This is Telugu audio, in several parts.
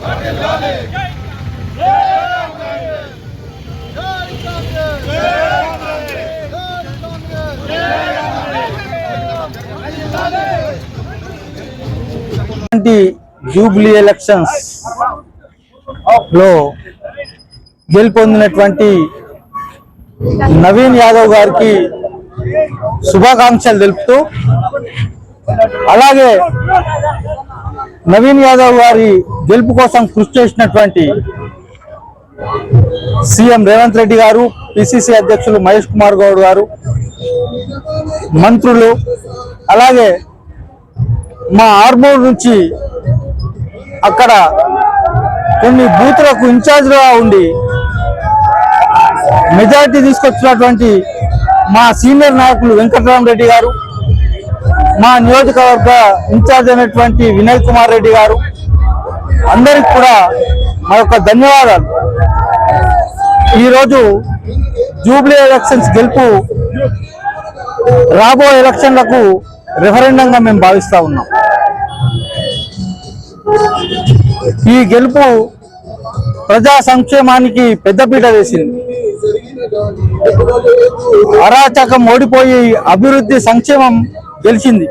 Vale, vale. ట్వంటీ జూబ్లీ ఎలక్షన్స్లో గెలుపొందినటువంటి నవీన్ యాదవ్ గారికి శుభాకాంక్షలు తెలుపుతూ అలాగే నవీన్ యాదవ్ గారి గెలుపు కోసం కృషి చేసినటువంటి సీఎం రేవంత్ రెడ్డి గారు పిసిసి అధ్యక్షులు మహేష్ కుమార్ గౌడ్ గారు మంత్రులు అలాగే మా ఆర్మూర్ నుంచి అక్కడ కొన్ని బూతులకు ఇన్ఛార్జ్గా ఉండి మెజారిటీ తీసుకొచ్చినటువంటి మా సీనియర్ నాయకులు వెంకటరామరెడ్డి గారు మా నియోజకవర్గ ఇన్ఛార్జ్ అయినటువంటి వినయ్ కుమార్ రెడ్డి గారు అందరికి కూడా మా యొక్క ధన్యవాదాలు. ఈరోజు జూబ్లీ ఎలక్షన్స్ గెలుపు రాబో ఎలక్షన్లకు రెఫరెండంగా మేము భావిస్తా ఉన్నాం. ఈ గెలుపు ప్రజా సంక్షేమానికి పెద్దపీట వేసింది. అరాచకం ఓడిపోయి అభివృద్ధి సంక్షేమం గెలిచింది.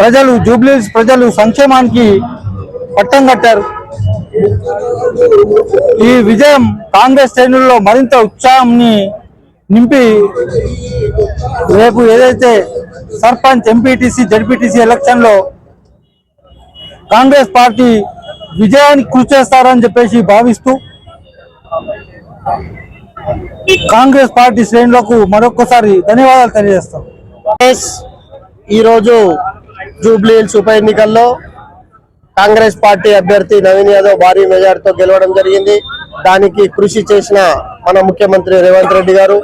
ప్రజలు జూబ్లీస్ ప్రజలు సంక్షేమానికి పట్టం కట్టారు. ఈ విజయం కాంగ్రెస్ శ్రేణుల్లో మరింత ఉత్సాహాన్ని నింపి రేపు ఏదైతే సర్పంచ్ ఎంపీటీసీ జడ్పీటీసీ ఎలక్షన్లో కాంగ్రెస్ పార్టీ విజయానికి కృషి చేస్తారని చెప్పేసి భావిస్తూ కాంగ్రెస్ పార్టీ శ్రేణులకు మరొకసారి ధన్యవాదాలు తెలియజేస్తాం. ఈరోజు జూబ్లీ హిల్స్ ఉప ఎన్నికల్లో కాంగ్రెస్ పార్టీ అభ్యర్థి నవీన్ యాదవ్ భారీ మెజార్టీతో గెలవడం జరిగింది. దానికి కృషి చేసిన మన ముఖ్యమంత్రి రేవంత్ రెడ్డి గారు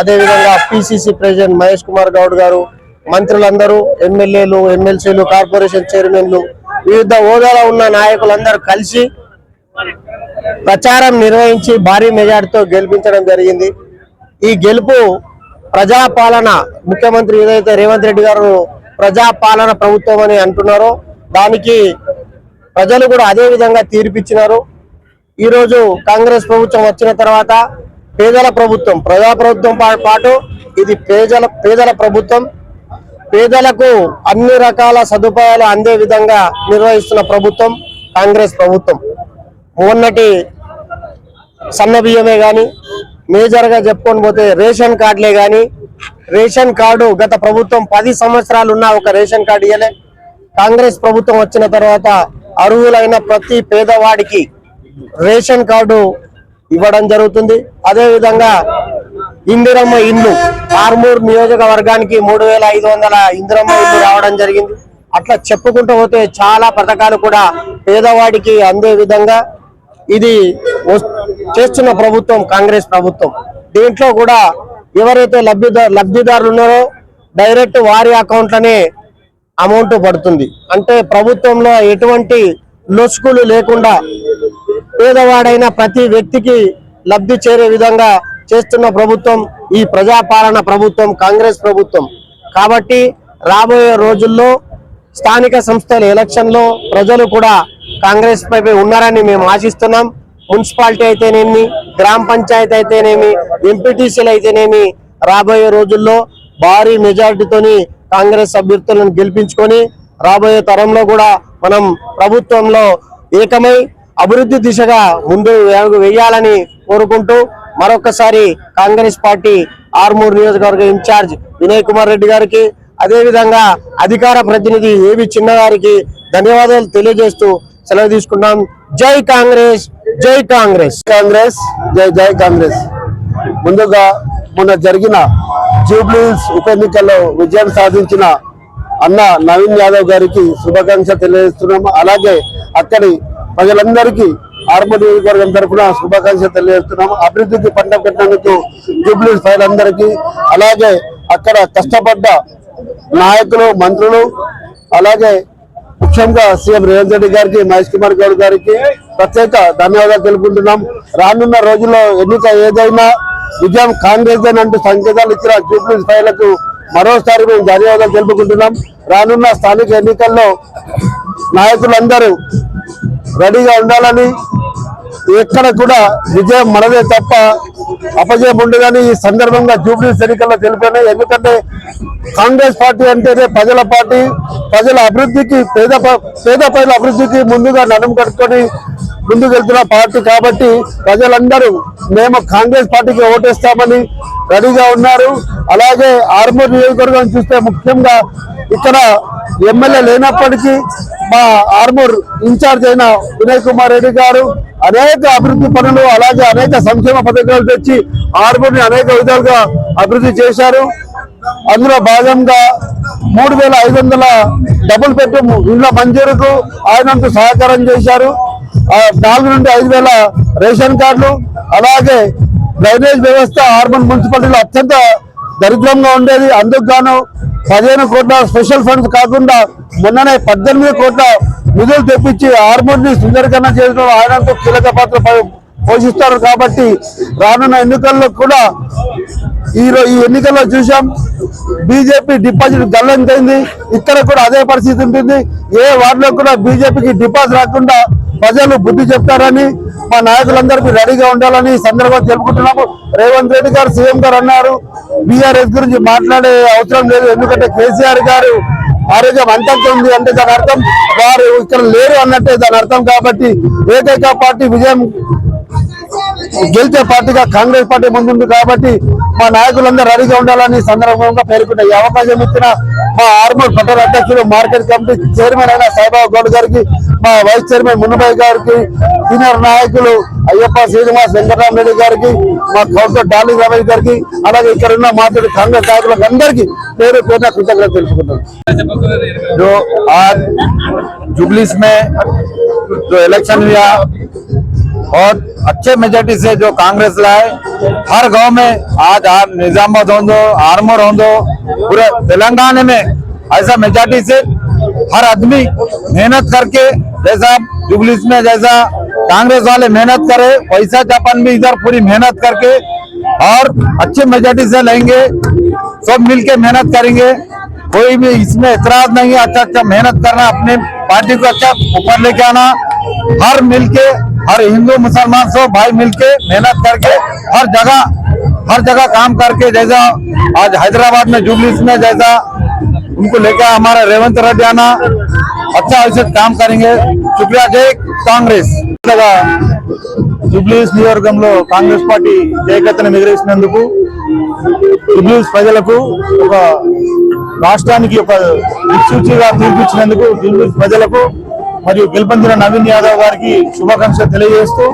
అదేవిధంగా P C C president Mahesh Kumar Goud గారు మంత్రులందరూ ఎమ్మెల్యేలు ఎమ్మెల్సీలు కార్పొరేషన్ చైర్మన్లు వివిధ హోదాలో ఉన్న నాయకులందరూ కలిసి ప్రచారం నిర్వహించి భారీ మెజార్టీతో గెలిపించడం జరిగింది. ఈ గెలుపు ప్రజాపాలన ముఖ్యమంత్రి ఏదైతే రేవంత్ రెడ్డి గారు ప్రజాపాలన ప్రభుత్వం అని అంటున్నారో దానికి ప్రజలు కూడా అదే విధంగా తీర్పిచ్చినారు. ఈరోజు కాంగ్రెస్ ప్రభుత్వం వచ్చిన తర్వాత పేదల ప్రభుత్వం ప్రజా ప్రభుత్వం పాటు ఇది పేదల పేదల ప్రభుత్వం పేదలకు అన్ని రకాల సదుపాయాలు అందే విధంగా నిర్వహిస్తున్న ప్రభుత్వం కాంగ్రెస్ ప్రభుత్వం. మొన్నటి సన్న బియ్యమే కానీ మేజర్గా చెప్పుకొని పోతే రేషన్ కార్డులే కానీ రేషన్ కార్డు గత ప్రభుత్వం పది సంవత్సరాలు ఉన్న ఒక రేషన్ కార్డు ఇవ్వలే కాంగ్రెస్ ప్రభుత్వం వచ్చిన తర్వాత అర్హులైన ప్రతి పేదవాడికి రేషన్ కార్డు ఇవ్వడం జరుగుతుంది. అదేవిధంగా ఇందిరమ్మ ఇల్లు ఆర్మూర్ నియోజకవర్గానికి మూడు వేల ఐదు వందల ఇందిరమ్మ ఇల్లు రావడం జరిగింది. అట్లా చెప్పుకుంటూ పోతే చాలా పథకాలు కూడా పేదవాడికి అందే విధంగా ఇది చేస్తున్న ప్రభుత్వం కాంగ్రెస్ ప్రభుత్వం. దీంట్లో కూడా ఎవరైతే లబ్ధిదారు లబ్ధిదారులు ఉన్నారో డైరెక్ట్ వారి అకౌంట్లనే అమౌంట్ పడుతుంది. అంటే ప్రభుత్వంలో ఎటువంటి లొసుకులు లేకుండా పేదవాడైన ప్రతి వ్యక్తికి లబ్ధి చేరే విధంగా చేస్తున్న ప్రభుత్వం ఈ ప్రజాపాలన ప్రభుత్వం కాంగ్రెస్ ప్రభుత్వం. కాబట్టి రాబోయే రోజుల్లో స్థానిక సంస్థల ఎలక్షన్లో ప్రజలు కూడా కాంగ్రెస్ పై ఉన్నారని మేము ఆశిస్తున్నాం. మున్సిపాలిటీ అయితేనేమి గ్రామ పంచాయతీ అయితేనేమి ఎంపీటీసీలు అయితేనేమి రాబోయే రోజుల్లో భారీ మెజార్టీతోని కాంగ్రెస్ అభ్యర్థులను గెలిపించుకొని రాబోయే తరంలో కూడా మనం ప్రభుత్వంలో ఏకమై అభివృద్ధి దిశగా ముందు వేయాలని కోరుకుంటూ మరొకసారి కాంగ్రెస్ పార్టీ ఆర్మూర్ నియోజకవర్గ ఇన్ఛార్జ్ వినయ్ కుమార్ రెడ్డి గారికి అదేవిధంగా అధికార ప్రతినిధి ఏవి చిన్న గారికి ధన్యవాదాలు తెలియజేస్తూ సెలవు తీసుకున్నాం జై కాంగ్రెస్ జై కాంగ్రెస్. కాంగ్రెస్ జై జై కాంగ్రెస్. ముందుగా మొన్న జరిగిన జూబ్లీస్ ఉప ఎన్నికల్లో విజయం సాధించిన అన్న నవీన్ యాదవ్ గారికి శుభాకాంక్ష తెలియజేస్తున్నాము. అలాగే అక్కడి ప్రజలందరికీ ఆర్మూర్ నియోజకవర్గం తరఫున శుభాకాంక్షలు తెలియజేస్తున్నాము. అభివృద్ధికి పంట పెట్టినందుకు జూబ్లీస్ అందరికీ అలాగే అక్కడ కష్టపడ్డ నాయకులు మంత్రులు అలాగే ముఖ్యంగా సీఎం రేవంత్ రెడ్డి గారికి మహేష్ కుమార్ గౌడ్ గారికి ప్రత్యేక ధన్యవాదాలు తెలుపుకుంటున్నాం. రానున్న రోజుల్లో ఎన్నిక ఏదైనా విజయం కాంగ్రెస్ అంటూ సంకేతాలు ఇచ్చిన జూబ్లీ స్థాయిలకు మరోసారి మేము ధన్యవాదాలు తెలుపుకుంటున్నాం. రానున్న స్థానిక ఎన్నికల్లో నాయకులందరూ రెడీగా ఉండాలని ఎక్కడ కూడా విజయం మనదే తప్ప అపజయం ఉండదని ఈ సందర్భంగా జూబ్లీ ఎన్నికల్లో తెలిపాను ఎందుకంటే కాంగ్రెస్ పార్టీ అంటేనే ప్రజల పార్టీ ప్రజల అభివృద్ధికి పేద ప- పేద ప్రజల అభివృద్ధికి ముందుగా నడుము కట్టుకొని ముందుకు వెళ్తున్న పార్టీ కాబట్టి ప్రజలందరూ మేము కాంగ్రెస్ పార్టీకి ఓటేస్తామని రెడీగా ఉన్నారు. అలాగే ఆర్మూర్ నియోజకవర్గం చూస్తే ముఖ్యంగా ఇక్కడ ఎమ్మెల్యే లేనప్పటికీ మా ఆర్మూర్ ఇన్ఛార్జ్ అయిన వినయ్ కుమార్ రెడ్డి గారు అనేక అభివృద్ధి పనులు అలాగే అనేక సంక్షేమ పథకాలు తెచ్చి ఆర్మూర్ని అనేక విధాలుగా అభివృద్ధి చేశారు. అందులో భాగంగా మూడు వేల ఐదు వందల డబుల్ బెడ్రూమ్ ఇళ్ళ మంజూరుకు ఆయనంత సహకారం చేశారు. నాలుగు నుండి ఐదు వేల రేషన్ కార్డులు అలాగే డ్రైనేజ్ వ్యవస్థ ఆర్బన్ మున్సిపాలిటీలో అత్యంత దరిద్రంగా ఉండేది. అందుకు గాను పదిహేను కోట్ల స్పెషల్ ఫండ్స్ కాకుండా మొన్ననే పద్దెనిమిది కోట్ల నిధులు తెప్పించి ఆర్మూర్ని సుందరీకరణ చేయడంలో ఆయనంతో కీలక పాత్ర పోషిస్తారు కాబట్టి రానున్న ఎన్నికల్లో కూడా ఈ ఈ ఎన్నికల్లో చూసాం బీజేపీ డిపాజిట్ గల్లంతైంది. ఇక్కడ కూడా అదే పరిస్థితి ఉంటుంది. ఏ వార్డులో కూడా బీజేపీకి డిపాజిట్ రాకుండా ప్రజలు బుద్ధి చెప్తారని మా నాయకులందరికీ రెడీగా ఉండాలని సందర్భంగా తెలుపుకుంటున్నాము రేవంత్ రెడ్డి గారు సీఎం గారు అన్నారు. బీఆర్ఎస్ గురించి మాట్లాడే అవసరం లేదు. ఎందుకంటే కేసీఆర్ గారు ఆరోగ్యం అంతంత ఉంది అంటే దాని అర్థం వారు ఇక్కడ లేరు అన్నట్టే దాని అర్థం కాబట్టి ఏకైక పార్టీ విజయం గెలిచే పార్టీగా కాంగ్రెస్ పార్టీ ముందుంది కాబట్టి మా నాయకులందరూ రెడీగా ఉండాలని సందర్భంగా పేర్కొన్న అవకాశం ఇచ్చిన మా ఆర్మూర్ పట్టణ అధ్యక్షులు మార్కెట్ కమిటీ చైర్మన్ అయిన సాయిబాబు గౌడ్ గారికి మా వైస్ చైర్మన్ మున్నబాయి గారికి సీనియర్ నాయకులు అయ్యప్ప శ్రీనివాస్ వెంకటరామరెడ్డి గారికి మా కౌన్సిలర్ డాలి రమేష్ గారికి అలాగే ఇక్కడ ఉన్న మాట్లాడి కాంగ్రెస్ నాయకులకు అందరికీ పేరు పేరున కృతజ్ఞతలు తెలుపుకుంటున్నాను जो आज जुबलीस में जो इलेक्शन हुआ बहुत अच्छे मेजोरिटी से जो कांग्रेस लाए, हर गाँव में आज आ- निजामाबाद हो दो आर्मोर हो दो पूरे तेलंगाना में ऐसा मेजोरिटी से हर आदमी मेहनत करके जैसा जुबलीस में जैसा कांग्रेस वाले मेहनत करे वैसा जापान भी इधर पूरी मेहनत करके और अच्छे मेजोरिटी से लेंगे, सब मिलके मेहनत करेंगे। कोई भी इसमें एतराज़ नहीं है अच्छा अच्छा मेहनत करना, अपने पार्टी को अच्छा ऊपर लेके आना, हर मिलके हर हिंदू मुसलमान सब भाई मिलके मेहनत करके हर जगह हर जगह काम करके जैसा आज हैदराबाद में जुबलीस में जैसा उनको लेकर हमारा रेवंत रेड्डी आना अच्छा ऐसे काम करेंगे शुक्रिया जय कांग्रेस జూబ్లీస్ నియోజకవర్గంలో కాంగ్రెస్ పార్టీ జయకత్తను ఎగిరేసినందుకు జూబ్లీస్ ప్రజలకు ఒక రాష్ట్రానికి ఒక దిక్సూచిగా తీర్పిచ్చినందుకు జూబ్లీస్ ప్రజలకు మరియు గెలుపొందిన నవీన్ యాదవ్ గారికి శుభాకాంక్షలు తెలియజేస్తూ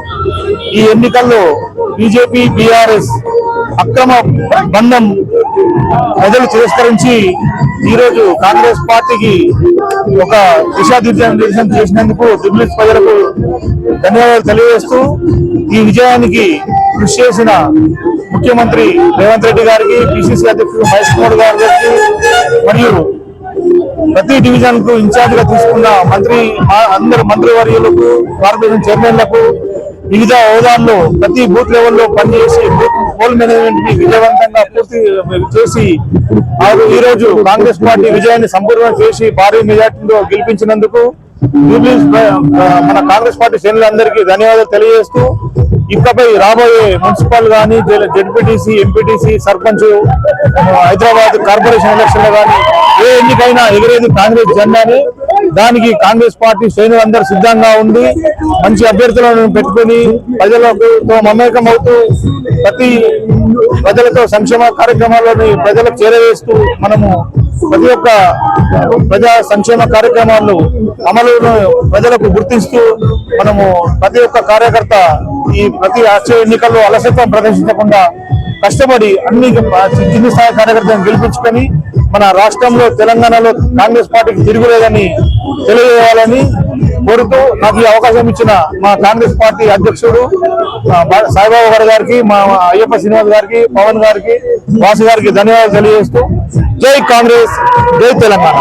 ఈ ఎన్నికల్లో బీజేపీ బీఆర్ఎస్ అక్రమ బంధం ప్రజలు తిరస్కరించి ఈరోజు కాంగ్రెస్ పార్టీకి ఒక దిశానిర్దేశం చేసినందుకు జూబ్లీస్ ప్రజలకు ధన్యవాదాలు తెలియజేస్తూ ఈ విజయానికి కృషి చేసిన ముఖ్యమంత్రి రేవంత్ రెడ్డి గారికి పిసిసి అధ్యక్షుడు మహేష్ కుమార్ గారికి మరియు ప్రతి డివిజన్కు ఇన్ఛార్జ్గా తీసుకున్న మంత్రి మా- అందరు మంత్రివర్యులకు కార్పొరేషన్ చైర్మన్లకు వివిధ హోదాల్లో ప్రతి బూత్ లెవెల్లో పనిచేసి పోల్ మేనేజ్మెంట్ని విజయవంతంగా పూర్తి చేసి ఆ ఈ రోజు కాంగ్రెస్ పార్టీ విజయాన్ని సంపూర్ణం చేసి భారీ మెజార్టీలో గెలిపించినందుకు మన కాంగ్రెస్ పార్టీ శ్రేణులందరికీ ధన్యవాదాలు తెలియజేస్తూ ఇకపై రాబోయే మున్సిపల్ కానీ ZPTC MPTC sarpanch Hyderabad corporation election కానీ ఏ ఎన్నికైనా ఎగిరేది కాంగ్రెస్ జెండాని. దానికి కాంగ్రెస్ పార్టీ శ్రేణులు సిద్ధంగా ఉండి మంచి అభ్యర్థులను పెట్టుకుని ప్రజలతో మమేకం అవుతూ ప్రతి ప్రజలతో సంక్షేమ కార్యక్రమాలను ప్రజలకు చేరవేస్తూ మనము ప్రతి ఒక్క ప్రజా సంక్షేమ కార్యక్రమాలను అమలును ప్రజలకు గుర్తిస్తూ మనము ప్రతి ఒక్క కార్యకర్త ఈ ప్రతి వచ్చే ఎన్నికల్లో అలసత్వం ప్రదర్శించకుండా కష్టపడి అన్ని కింది స్థాయి కార్యకర్తలను గెలిపించుకొని మన రాష్ట్రంలో తెలంగాణలో కాంగ్రెస్ పార్టీకి తిరుగులేదని తెలియజేయాలని కోరుతూ నాకు ఈ అవకాశం ఇచ్చిన మా కాంగ్రెస్ పార్టీ అధ్యక్షుడు సాయిబాబా గారి గారికి మా అయ్యప్ప శ్రీనివాస్ గారికి పవన్ గారికి వాసు గారికి ధన్యవాదాలు తెలియజేస్తూ జై కాంగ్రెస్ జై తెలంగాణ.